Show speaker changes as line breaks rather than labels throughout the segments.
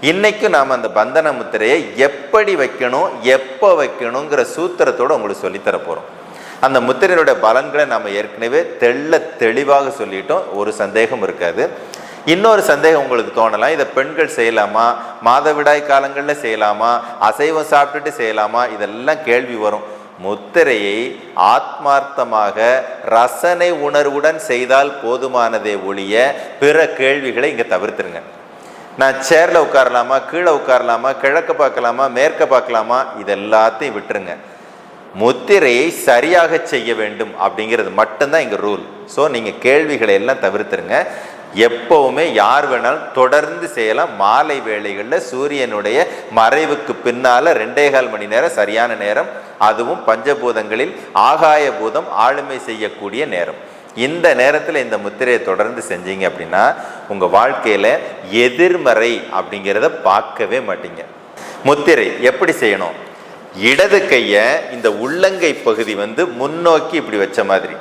இன்னைக்கு நாம் அந்த பந்தன முத்திரையை எப்படி வைக்கணும் எப்போ வைக்கணுங்கிற சூத்திரத்தோடு உங்களுக்கு சொல்லித்தர போகிறோம் அந்த முத்திரையினுடைய பலன்களை நாம் ஏற்கனவே தெள்ள தெளிவாக சொல்லிட்டோம். ஒரு சந்தேகம் இருக்காது. இன்னொரு சந்தேகம் உங்களுக்கு தோணலாம். இதை பெண்கள் செய்யலாமா? மாதவிடாய் காலங்களில் செய்யலாமா? அசைவம் சாப்பிட்டுட்டு செய்யலாமா? இதெல்லாம் கேள்வி வரும். முத்திரையை ஆத்மார்த்தமாக ரசனை உணர்வுடன் செய்தால் போதுமானதே ஒழிய பிற கேள்விகளை இங்கே தவிர்த்துருங்க. நான் சேரில் உட்காரலாமா கீழே உட்காரலாமா கிழக்க பார்க்கலாமா மேற்க பார்க்கலாமா இது எல்லாத்தையும் விட்டுருங்க. முத்திரையை சரியாக செய்ய வேண்டும் அப்படிங்கிறது மட்டும்தான் இங்கே ரூல் ஸோ நீங்கள் கேள்விகளை எல்லாம் தவிர்த்துருங்க. எப்போவுமே யார் வேணாலும் தொடர்ந்து செய்யலாம். மாலை வேளைகளில் சூரியனுடைய மறைவுக்கு பின்னால் ரெண்டே கால் மணி நேரம் சரியான நேரம் அதுவும் பஞ்சபூதங்களில் ஆகாய பூதம் ஆளுமை செய்யக்கூடிய நேரம். இந்த நேரத்தில் இந்த முத்திரையை தொடர்ந்து செஞ்சீங்க அப்படின்னா உங்கள் வாழ்க்கையில் எதிர்மறை அப்படிங்கிறத பார்க்கவே மாட்டீங்க. முத்திரை எப்படி செய்யணும்? இடது கையை இந்த உள்ளங்கை பகுதி வந்து முன்னோக்கி இப்படி வச்ச மாதிரி.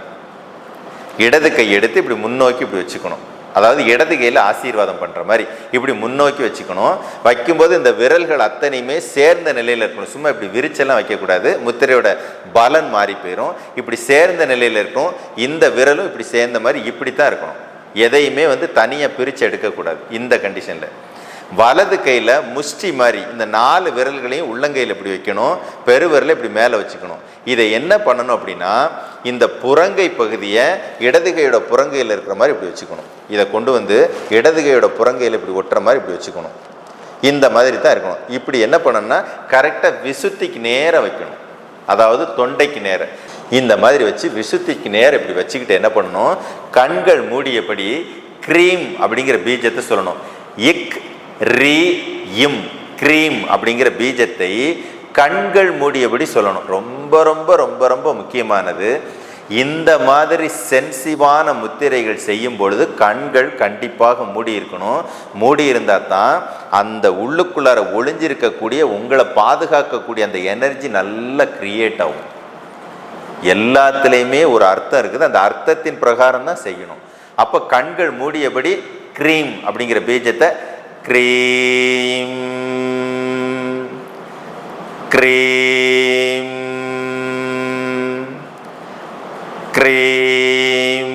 இடது கை எடுத்து இப்படி முன்னோக்கி இப்படி வச்சுக்கணும். அதாவது இடது கையில் ஆசீர்வாதம் பண்ணுற மாதிரி. இப்படி முன்னோக்கி வச்சுக்கணும். வைக்கும்போது இந்த விரல்கள் அத்தனையுமே சேர்ந்த நிலையில் இருக்கணும். சும்மா இப்படி விரிச்செல்லாம் வைக்கக்கூடாது முத்திரையோட பலன் மாறி போயிடும் இப்படி சேர்ந்த நிலையில் இருக்கும் இந்த விரலும் இப்படி சேர்ந்த மாதிரி இப்படி தான் இருக்கணும். எதையுமே வந்து தனியாக பிரித்து எடுக்கக்கூடாது இந்த கண்டிஷனில் வலது கையில் முஷ்டி மாதிரி இந்த நாலு விரல்களையும் உள்ளங்கையில் இப்படி வைக்கணும். பெருவிரலை இப்படி மேலே வச்சுக்கணும். இதை என்ன பண்ணணும் அப்படின்னா இந்த புறங்கை பகுதியை இடதுகையோட புறங்கையில் இருக்கிற மாதிரி இப்படி வச்சுக்கணும். இதை கொண்டு வந்து இடதுகையோட புறங்கையில் இப்படி ஒட்டுற மாதிரி இப்படி வச்சுக்கணும். இந்த மாதிரி தான் இருக்கணும். இப்படி என்ன பண்ணணும்னா கரெக்டாக விசுத்திக்கு நேராக வைக்கணும். அதாவது தொண்டைக்கு நேரம் இந்த மாதிரி வச்சு விசுத்திக்கு நேரம் இப்படி வச்சுக்கிட்டு என்ன பண்ணணும்? கண்கள் மூடியபடி க்ரீம் அப்படிங்கிற பீஜத்தை சொல்லணும். இக் ரீ இம் க்ரீம் அப்படிங்கிற பீஜத்தை கண்கள் மூடியபடி சொல்லணும். ரொம்ப ரொம்ப ரொம்ப ரொம்ப முக்கியமானது இந்த மாதிரி சென்சிவான முத்திரைகள் செய்யும் பொழுது கண்கள் கண்டிப்பாக மூடி இருக்கணும். மூடி இருந்தால் தான் அந்த உள்ளுக்குள்ளார ஒளிஞ்சிருக்கக்கூடிய உங்களை பாதுகாக்கக்கூடிய அந்த எனர்ஜி நல்லா கிரியேட் ஆகும். எல்லாத்துலேயுமே ஒரு அர்த்தம் இருக்குது. அந்த அர்த்தத்தின் பிரகாரம் தான் செய்யணும். அப்போ கண்கள் மூடியபடி க்ரீம் அப்படிங்கிற பீஜத்தை க்ரீம் க்ரீம் க்ரீம்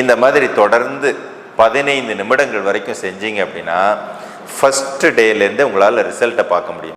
இந்த மாதிரி தொடர்ந்து பதினைந்து நிமிடங்கள் வரைக்கும் செஞ்சீங்க அப்படின்னா ஃபஸ்ட்டு டேலேருந்து உங்களால் ரிசல்ட்டை பார்க்க முடியும்.